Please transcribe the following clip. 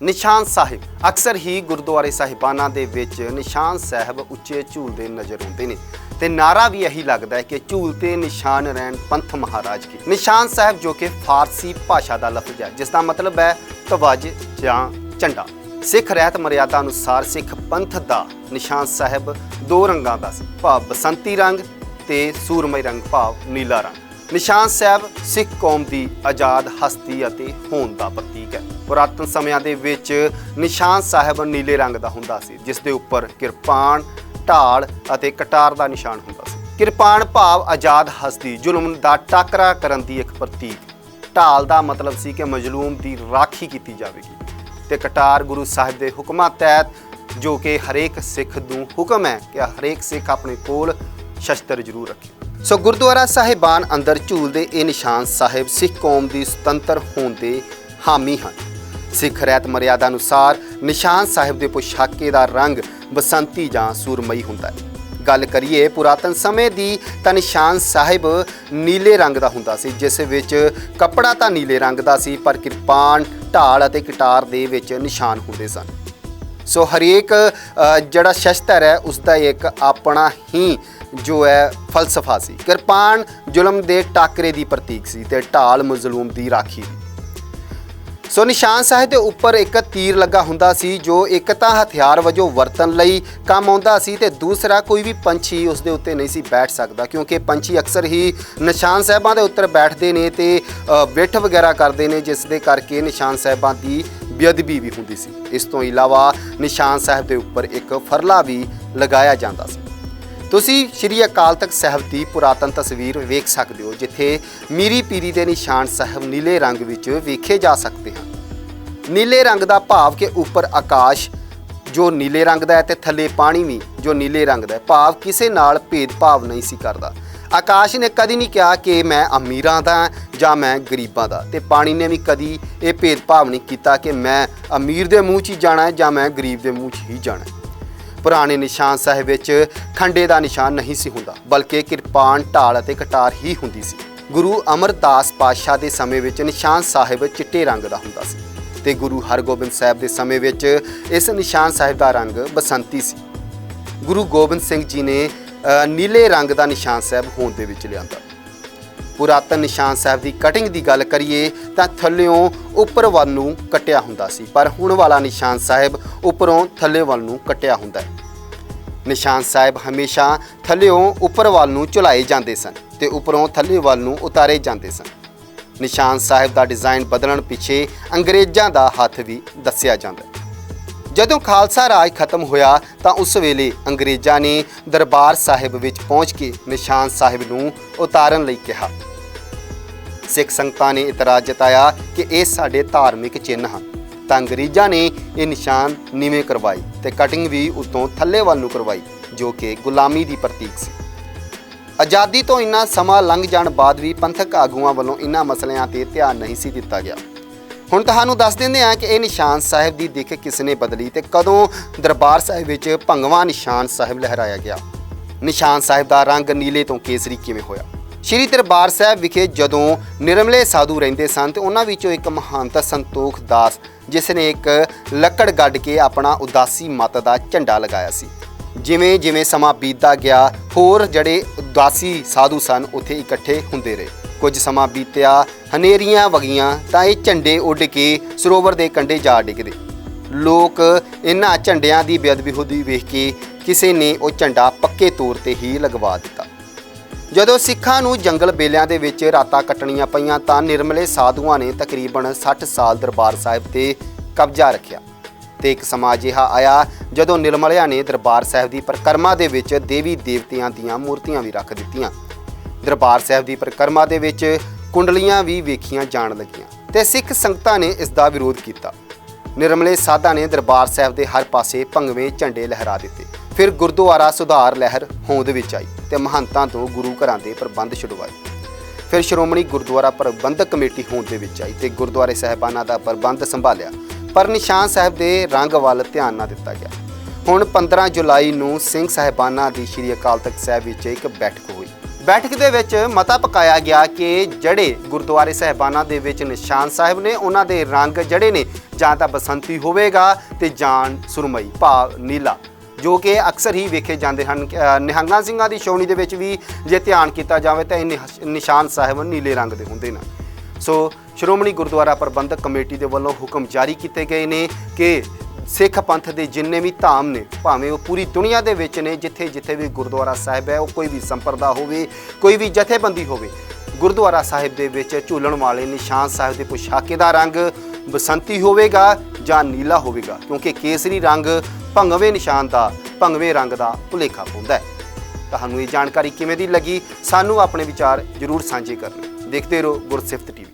ਨਿਸ਼ਾਨ ਸਾਹਿਬ। ਅਕਸਰ ਹੀ ਗੁਰਦੁਆਰੇ ਸਾਹਿਬਾਨਾਂ ਦੇ ਵਿੱਚ ਨਿਸ਼ਾਨ ਸਾਹਿਬ ਉੱਚੇ ਝੂਲਦੇ ਨਜ਼ਰ ਆਉਂਦੇ ਨੇ। ਤੇ ਨਾਰਾ ਵੀ ਇਹੀ ਲੱਗਦਾ ਹੈ ਕਿ ਝੂਲ ਤੇ ਨਿਸ਼ਾਨ ਰਹਿਣ ਪੰਥ ਮਹਾਰਾਜ ਕੀ। ਨਿਸ਼ਾਨ ਸਾਹਿਬ ਜੋ ਕਿ ਫਾਰਸੀ ਭਾਸ਼ਾ ਦਾ ਲਫ਼ਜ਼ ਹੈ, ਜਿਸ ਦਾ ਮਤਲਬ ਹੈ ਧਵਜ ਜਾਂ ਝੰਡਾ। ਸਿੱਖ ਰਹਿਤ ਮਰਿਆਦਾ ਅਨੁਸਾਰ ਸਿੱਖ ਪੰਥ ਦਾ ਨਿਸ਼ਾਨ ਸਾਹਿਬ ਦੋ ਰੰਗਾਂ ਦਾ ਸੀ, ਭਾਵ ਬਸੰਤੀ ਰੰਗ ਤੇ ਸੂਰਮਈ ਰੰਗ, ਭਾਵ ਨੀਲਾ ਰੰਗ। ਨਿਸ਼ਾਨ ਸਾਹਿਬ ਸਿੱਖ ਕੌਮ ਦੀ ਆਜ਼ਾਦ ਹਸਤੀ ਅਤੇ ਹੋਣ ਦਾ ਪ੍ਰਤੀਕ ਹੈ। ਪੁਰਾਤਨ ਸਮਿਆਂ ਦੇ ਵਿੱਚ ਨਿਸ਼ਾਨ ਸਾਹਿਬ ਨੀਲੇ ਰੰਗ ਦਾ ਹੁੰਦਾ ਸੀ, ਜਿਸ ਦੇ ਉੱਪਰ ਕਿਰਪਾਨ, ਢਾਲ ਅਤੇ ਕਟਾਰ ਦਾ ਨਿਸ਼ਾਨ ਹੁੰਦਾ ਸੀ। ਕਿਰਪਾਨ ਭਾਵ ਆਜ਼ਾਦ ਹਸਤੀ, ਜ਼ੁਲਮ ਦਾ ਟਾਕਰਾ ਕਰਨ ਦੀ ਇੱਕ ਪ੍ਰਤੀਕ। ਢਾਲ ਦਾ ਮਤਲਬ ਸੀ ਕਿ ਮਜ਼ਲੂਮ ਦੀ ਰਾਖੀ ਕੀਤੀ ਜਾਵੇਗੀ। ਤੇ ਕਟਾਰ ਗੁਰੂ ਸਾਹਿਬ ਦੇ ਹੁਕਮਾਂ ਤਹਿਤ ਜੋ ਕਿ ਹਰੇਕ ਸਿੱਖ ਨੂੰ ਹੁਕਮ ਹੈ ਕਿ ਹਰੇਕ ਸਿੱਖ ਆਪਣੇ ਕੋਲ ਸ਼ਸਤਰ ਜ਼ਰੂਰ ਰੱਖੇ। ਸੋ ਗੁਰਦੁਆਰਾ ਸਾਹਿਬਾਨ ਅੰਦਰ ਝੂਲਦੇ ਇਹ ਨਿਸ਼ਾਨ ਸਾਹਿਬ ਸਿੱਖ ਕੌਮ ਦੀ ਸੁਤੰਤਰ ਹੋਣ ਦੇ ਹਾਮੀ ਹਨ। ਸਿੱਖ ਰਹਿਤ ਮਰਿਆਦਾ ਅਨੁਸਾਰ ਨਿਸ਼ਾਨ ਸਾਹਿਬ ਦੇ ਪੁਸ਼ਾਕੇ ਦਾ ਰੰਗ ਬਸੰਤੀ ਜਾਂ ਸੂਰਮਈ ਹੁੰਦਾ ਹੈ। ਗੱਲ ਕਰੀਏ ਪੁਰਾਤਨ ਸਮੇਂ ਦੀ ਤਾਂ ਨਿਸ਼ਾਨ ਸਾਹਿਬ ਨੀਲੇ ਰੰਗ ਦਾ ਹੁੰਦਾ ਸੀ, ਜਿਸ ਵਿੱਚ ਕੱਪੜਾ ਤਾਂ ਨੀਲੇ ਰੰਗ ਦਾ ਸੀ, ਪਰ ਕਿਰਪਾਨ, ਢਾਲ ਅਤੇ ਕਿਟਾਰ ਦੇ ਵਿੱਚ ਨਿਸ਼ਾਨ ਹੁੰਦੇ ਸਨ। ਸੋ ਹਰੇਕ ਜਿਹੜਾ ਸ਼ਸਤਰ ਹੈ ਉਸ ਦਾ ਇੱਕ ਆਪਣਾ ਹੀ ਜੋ ਹੈ ਫਲਸਫਾ ਸੀ। ਕਿਰਪਾਨ ਜ਼ੁਲਮ ਦੇ ਟਾਕਰੇ ਦੀ ਪ੍ਰਤੀਕ ਸੀ ਤੇ ਢਾਲ ਮਜ਼ਲੂਮ ਦੀ ਰਾਖੀ ਸੋ ਨਿਸ਼ਾਨ ਸਾਹਿਬ ਦੇ ਉੱਪਰ ਇੱਕ ਤੀਰ ਲੱਗਾ ਹੁੰਦਾ ਸੀ ਜੋ ਇੱਕ ਤਾਂ ਹਥਿਆਰ ਵਜੋਂ ਵਰਤਣ ਲਈ ਕੰਮ ਆਉਂਦਾ ਸੀ ਤੇ ਦੂਸਰਾ ਕੋਈ ਵੀ ਪੰਛੀ ਉਸ ਦੇ ਉੱਤੇ ਨਹੀਂ ਸੀ ਬੈਠ ਸਕਦਾ ਕਿਉਂਕਿ ਪੰਛੀ ਅਕਸਰ ਹੀ ਨਿਸ਼ਾਨ ਸਾਹਿਬਾਂ ਦੇ ਉੱਤਰ ਬੈਠਦੇ ਨੇ ਤੇ ਅ, ਵਿੱਠ ਵਗੈਰਾ ਕਰਦੇ ਨੇ ਜਿਸ ਦੇ ਕਰਕੇ ਨਿਸ਼ਾਨ ਸਾਹਿਬਾਂ ਦੀ ਬੇਅਦਬੀ ਵੀ ਹੁੰਦੀ ਸੀ। ਇਸ ਤੋਂ ਇਲਾਵਾ ਨਿਸ਼ਾਨ ਸਾਹਿਬ ਦੇ ਉੱਪਰ ਇੱਕ ਫਰਲਾ ਵੀ ਲਗਾਇਆ ਜਾਂਦਾ ਸੀ। ਤੁਸੀਂ ਸ਼੍ਰੀ ਅਕਾਲ ਤਖਤ ਸਾਹਿਬ ਦੀ ਪੁਰਾਤਨ ਤਸਵੀਰ ਵੇਖ ਸਕਦੇ ਹੋ, ਜਿੱਥੇ ਮੀਰੀ ਪੀਰੀ ਦੇ ਨਿਸ਼ਾਨ ਸਾਹਿਬ ਨੀਲੇ ਰੰਗ ਵਿੱਚ ਵੇਖੇ ਜਾ ਸਕਦੇ ਹਨ। ਨੀਲੇ ਰੰਗ ਦਾ ਭਾਵ ਕਿ ਉੱਪਰ ਆਕਾਸ਼ ਜੋ ਨੀਲੇ ਰੰਗ ਦਾ ਹੈ ਤੇ ਥੱਲੇ ਪਾਣੀ ਵੀ ਜੋ ਨੀਲੇ ਰੰਗ ਦਾ ਹੈ। ਭਾਵ ਕਿਸੇ ਨਾਲ ਭੇਦਭਾਵ ਨਹੀਂ ਸੀ ਕਰਦਾ। ਆਕਾਸ਼ ਨੇ ਕਦੀ ਨਹੀਂ ਕਿਹਾ ਕਿ ਮੈਂ ਅਮੀਰਾਂ ਦਾ ਜਾਂ ਮੈਂ ਗਰੀਬਾਂ ਦਾ। ਤੇ ਪਾਣੀ ਨੇ ਵੀ ਕਦੀ ਇਹ ਭੇਦਭਾਵ ਨਹੀਂ ਕੀਤਾ ਕਿ ਮੈਂ ਅਮੀਰ ਦੇ ਮੂੰਹ 'ਚ ਹੀ ਜਾਣਾ ਹੈ ਜਾਂ ਮੈਂ ਗਰੀਬ ਦੇ ਮੂੰਹ 'ਚ ਹੀ ਜਾਣਾ ਹੈ। ਪੁਰਾਣੇ ਨਿਸ਼ਾਨ ਸਾਹਿਬ ਵਿੱਚ ਖੰਡੇ ਦਾ ਨਿਸ਼ਾਨ ਨਹੀਂ ਸੀ ਹੁੰਦਾ, ਬਲਕਿ ਕਿਰਪਾਨ, ਢਾਲ ਅਤੇ ਕਟਾਰ ਹੀ ਹੁੰਦੀ ਸੀ। ਗੁਰੂ ਅਮਰਦਾਸ ਪਾਤਸ਼ਾਹ ਦੇ ਸਮੇਂ ਵਿੱਚ ਨਿਸ਼ਾਨ ਸਾਹਿਬ ਚਿੱਟੇ ਰੰਗ ਦਾ ਹੁੰਦਾ ਸੀ ਤੇ ਗੁਰੂ ਹਰਗੋਬਿੰਦ ਸਾਹਿਬ ਦੇ ਸਮੇਂ ਵਿੱਚ ਇਸ ਨਿਸ਼ਾਨ ਸਾਹਿਬ ਦਾ ਰੰਗ ਬਸੰਤੀ ਸੀ। ਗੁਰੂ ਗੋਬਿੰਦ ਸਿੰਘ ਜੀ ਨੇ ਨੀਲੇ ਰੰਗ ਦਾ ਨਿਸ਼ਾਨ ਸਾਹਿਬ ਹੋਣ ਦੇ ਵਿੱਚ ਲਿਆਂਦਾ। ਪੁਰਾਤਨ ਨਿਸ਼ਾਨ ਸਾਹਿਬ ਦੀ ਕਟਿੰਗ ਦੀ ਗੱਲ ਕਰੀਏ ਤਾਂ ਥੱਲਿਓਂ ਉੱਪਰ ਵੱਲ ਨੂੰ ਕਟਿਆ ਹੁੰਦਾ ਸੀ, ਪਰ ਹੁਣ ਵਾਲਾ ਨਿਸ਼ਾਨ ਸਾਹਿਬ ਉੱਪਰੋਂ ਥੱਲੇ ਵੱਲ ਨੂੰ ਕਟਿਆ ਹੁੰਦਾ ਹੈ। ਨਿਸ਼ਾਨ ਸਾਹਿਬ ਹਮੇਸ਼ਾ ਥੱਲਿਓਂ ਉੱਪਰ ਵੱਲ ਨੂੰ ਝੁਲਾਏ ਜਾਂਦੇ ਸਨ ਤੇ ਉੱਪਰੋਂ ਥੱਲੇ ਵੱਲ ਨੂੰ ਉਤਾਰੇ ਜਾਂਦੇ ਸਨ। ਨਿਸ਼ਾਨ ਸਾਹਿਬ ਦਾ ਡਿਜ਼ਾਈਨ ਬਦਲਣ ਪਿੱਛੇ ਅੰਗਰੇਜ਼ਾਂ ਦਾ ਹੱਥ ਵੀ ਦੱਸਿਆ ਜਾਂਦਾ ਹੈ। ਜਦੋਂ ਖਾਲਸਾ ਰਾਜ ਖਤਮ ਹੋਇਆ ਤਾਂ ਉਸ ਵੇਲੇ ਅੰਗਰੇਜ਼ਾਂ ਨੇ ਦਰਬਾਰ ਸਾਹਿਬ ਵਿੱਚ ਪਹੁੰਚ ਕੇ ਨਿਸ਼ਾਨ ਸਾਹਿਬ ਨੂੰ ਉਤਾਰਨ ਲਈ ਕਿਹਾ। ਸਿੱਖ ਸੰਗਤਾਂ ਨੇ ਇਤਰਾਜ਼ ਜਤਾਇਆ ਕਿ ਇਹ ਸਾਡੇ ਧਾਰਮਿਕ ਚਿੰਨ੍ਹ ਹਨ। ਤਾਂ ਅੰਗਰੇਜ਼ਾਂ ਨੇ ਇਹ ਨਿਸ਼ਾਨ ਨੀਵੇਂ ਕਰਵਾਈ ਤੇ ਕਟਿੰਗ ਵੀ ਉਤੋਂ ਥੱਲੇ ਵੱਲ ਨੂੰ ਕਰਵਾਈ, ਜੋ ਕਿ ਗੁਲਾਮੀ ਦੀ ਪ੍ਰਤੀਕ ਸੀ। ਆਜ਼ਾਦੀ ਤੋਂ ਇੰਨਾ ਸਮਾਂ ਲੰਘ ਜਾਣ ਬਾਅਦ ਵੀ ਪੰਥਕ ਆਗੂਆਂ ਵੱਲੋਂ ਇਨ੍ਹਾਂ ਮਸਲਿਆਂ ਤੇ ਧਿਆਨ ਨਹੀਂ ਸੀ ਦਿੱਤਾ ਗਿਆ। ਹੁਣ ਤੁਹਾਨੂੰ ਦੱਸ ਦਿੰਦੇ ਹਾਂ ਕਿ ਇਹ ਨਿਸ਼ਾਨ ਸਾਹਿਬ ਦੀ ਦਿੱਖ ਕਿਸ ਨੇ ਬਦਲੀ ਤੇ ਕਦੋਂ ਦਰਬਾਰ ਸਾਹਿਬ ਵਿੱਚ ਭੰਗਵਾ ਨਿਸ਼ਾਨ ਸਾਹਿਬ ਲਹਿਰਾਇਆ ਗਿਆ। ਨਿਸ਼ਾਨ ਸਾਹਿਬ ਦਾ ਰੰਗ ਨੀਲੇ ਤੋਂ ਕੇਸਰੀ ਕਿਵੇਂ ਹੋਇਆ? ਸ਼੍ਰੀ ਦਰਬਾਰ ਸਾਹਿਬ ਵਿਖੇ ਜਦੋਂ ਨਿਰਮਲੇ ਸਾਧੂ ਰਹਿੰਦੇ ਸਨ ਤੇ ਉਹਨਾਂ ਵਿੱਚੋਂ ਇੱਕ ਮਹਾਨਤਾ ਸੰਤੋਖ ਦਾਸ, ਜਿਸ ਨੇ ਇੱਕ ਲੱਕੜ ਗੱਡ ਕੇ ਆਪਣਾ ਉਦਾਸੀ ਮਤ ਦਾ ਝੰਡਾ ਲਗਾਇਆ ਸੀ। ਜਿਵੇਂ ਜਿਵੇਂ ਸਮਾਂ ਬੀਤਦਾ ਗਿਆ, ਹੋਰ ਜਿਹੜੇ ਉਦਾਸੀ ਸਾਧੂ ਸਨ ਉੱਥੇ ਇਕੱਠੇ ਹੁੰਦੇ ਰਹੇ। ਕੁਝ ਸਮਾਂ ਬੀਤਿਆ, ਹਨੇਰੀਆਂ ਵਗੀਆਂ ਤਾਂ ਇਹ ਝੰਡੇ ਉੱਡ ਕੇ ਸਰੋਵਰ ਦੇ ਕੰਢੇ ਜਾ ਡਿੱਗਦੇ। ਲੋਕ ਇਹਨਾਂ ਝੰਡਿਆਂ ਦੀ ਬੇਅਦਬੀ ਹੁੰਦੀ ਵੇਖ ਕੇ ਕਿਸੇ ਨੇ ਉਹ ਝੰਡਾ ਪੱਕੇ ਤੌਰ ਤੇ ਹੀ ਲਗਵਾ ਦਿੱਤਾ। ਜਦੋਂ ਸਿੱਖਾਂ ਨੂੰ ਜੰਗਲ ਬੇਲਿਆਂ ਦੇ ਵਿੱਚ ਰਾਤਾਂ ਕੱਟਣੀਆਂ ਪਈਆਂ ਤਾਂ ਨਿਰਮਲੇ ਸਾਧੂਆਂ ਨੇ ਤਕਰੀਬਨ 60 ਸਾਲ ਦਰਬਾਰ ਸਾਹਿਬ ਤੇ ਕਬਜ਼ਾ ਰੱਖਿਆ ਤੇ ਇੱਕ ਸਮਾਂ ਅਜਿਹਾ ਆਇਆ ਜਦੋਂ ਨਿਰਮਲਿਆਂ ਨੇ ਦਰਬਾਰ ਸਾਹਿਬ ਦੀ ਪਰਿਕਰਮਾ ਦੇ ਵਿੱਚ ਦੇਵੀ ਦੇਵਤਿਆਂ ਦੀਆਂ ਮੂਰਤੀਆਂ ਵੀ ਰੱਖ ਦਿੱਤੀਆਂ। ਦਰਬਾਰ ਸਾਹਿਬ ਦੀ ਪਰਿਕਰਮਾ ਦੇ ਵਿੱਚ ਕੁੰਡਲੀਆਂ ਵੀ ਵੇਖੀਆਂ ਜਾਣ ਲੱਗੀਆਂ ਤੇ ਸਿੱਖ ਸੰਗਤਾਂ ਨੇ ਇਸ ਦਾ ਵਿਰੋਧ ਕੀਤਾ। ਨਿਰਮਲੇ ਸਾਧਾਂ ਨੇ ਦਰਬਾਰ ਸਾਹਿਬ ਦੇ ਹਰ ਪਾਸੇ ਭੰਗਵੇਂ ਝੰਡੇ ਲਹਿਰਾ ਦਿੱਤੇ। ਫਿਰ ਗੁਰਦੁਆਰਾ ਸੁਧਾਰ ਲਹਿਰ ਹੋਂਦ ਵਿੱਚ ਆਈ। ਤੇ ਮਹੰਤਾਂ ਤੋਂ ਗੁਰੂ ਘਰਾਂ ਦੇ ਪ੍ਰਬੰਧ ਛੁਡਵਾਏ। ਫਿਰ ਸ਼੍ਰੋਮਣੀ ਗੁਰਦੁਆਰਾ ਪ੍ਰਬੰਧਕ ਕਮੇਟੀ ਹੋਂਦ ਦੇ ਵਿੱਚ ਆਈ ਤੇ ਗੁਰਦੁਆਰੇ ਸਾਹਿਬਾਨਾਂ ਦਾ ਪ੍ਰਬੰਧ ਸੰਭਾਲਿਆ, ਪਰ ਨਿਸ਼ਾਨ ਸਾਹਿਬ ਦੇ ਰੰਗ ਵੱਲ ਧਿਆਨ ਨਾ ਦਿੱਤਾ ਗਿਆ। ਹੁਣ 15 ਜੁਲਾਈ ਨੂੰ ਸਿੰਘ ਸਾਹਿਬਾਨਾਂ ਦੀ ਸ਼੍ਰੀ ਅਕਾਲ ਤਖਤ ਸਾਹਿਬ ਵਿੱਚ ਇੱਕ ਬੈਠਕ ਹੋਈ। ਬੈਠਕ ਦੇ ਵਿੱਚ ਮਤਾ ਪਕਾਇਆ ਗਿਆ ਕਿ ਜਿਹੜੇ ਗੁਰਦੁਆਰੇ ਸਾਹਿਬਾਨਾਂ ਦੇ ਵਿੱਚ ਨਿਸ਼ਾਨ ਸਾਹਿਬ ਨੇ, ਉਹਨਾਂ ਦੇ ਰੰਗ ਜਿਹੜੇ ਨੇ ਜਾਂ ਤਾਂ ਬਸੰਤੀ ਹੋਵੇਗਾ ਤੇ ਜਾਂ ਸੁਰਮਈ, ਭਾਵ ਨੀਲਾ। ਜੋ ਕਿ ਅਕਸਰ ਹੀ ਵੇਖੇ ਜਾਂਦੇ ਹਨ। ਅ, ਨਿਹੰਗਾਂ ਸਿੰਘਾਂ ਦੀ ਛਾਉਣੀ ਦੇ ਵਿੱਚ ਵੀ ਜੇ ਧਿਆਨ ਕੀਤਾ ਜਾਵੇ ਤਾਂ ਇਹ ਨਿਹ- ਨਿਸ਼ਾਨ ਸਾਹਿਬ ਨੀਲੇ ਰੰਗ ਦੇ ਹੁੰਦੇ ਨੇ। ਸੋ ਸ਼੍ਰੋਮਣੀ ਗੁਰਦੁਆਰਾ ਪ੍ਰਬੰਧਕ ਕਮੇਟੀ ਦੇ ਵੱਲੋਂ ਹੁਕਮ ਜਾਰੀ ਕੀਤੇ ਗਏ ਨੇ ਕਿ ਸਿੱਖ ਪੰਥ ਦੇ ਜਿੰਨੇ ਵੀ ਧਾਮ ਨੇ ਭਾਵੇਂ ਉਹ ਪੂਰੀ ਦੁਨੀਆ ਦੇ ਵਿੱਚ ਨੇ ਜਿੱਥੇ ਜਿੱਥੇ ਵੀ ਗੁਰਦੁਆਰਾ ਸਾਹਿਬ ਹੈ ਉਹ ਕੋਈ ਵੀ ਸੰਪਰਦਾ ਹੋਵੇ ਕੋਈ ਵੀ ਜਥੇਬੰਦੀ ਹੋਵੇ ਗੁਰਦੁਆਰਾ ਸਾਹਿਬ ਦੇ ਵਿੱਚ ਝੂਲਣ ਵਾਲੇ ਨਿਸ਼ਾਨ ਸਾਹਿਬ ਦੇ ਪੁਸ਼ਾਕੇ ਦਾ ਰੰਗ ਬਸੰਤੀ ਹੋਵੇਗਾ। ਜਾਂ ਨੀਲਾ ਹੋਵੇਗਾ, ਕਿਉਂਕਿ ਕੇਸਰੀ ਰੰਗ ਭੰਗਵੇਂ ਨਿਸ਼ਾਨ ਦਾ, ਭੰਗਵੇਂ ਰੰਗ ਦਾ ਭੁਲੇਖਾ ਪਾਉਂਦਾ ਹੈ। ਤੁਹਾਨੂੰ ਇਹ ਜਾਣਕਾਰੀ ਕਿਵੇਂ ਦੀ ਲੱਗੀ? ਸਾਨੂੰ ਆਪਣੇ ਵਿਚਾਰ ਜਰੂਰ ਸਾਂਝੇ ਕਰਨਾ। ਦੇਖਦੇ ਰਹੋ ਗੁਰਸਿਫਤ ਟੀਵੀ।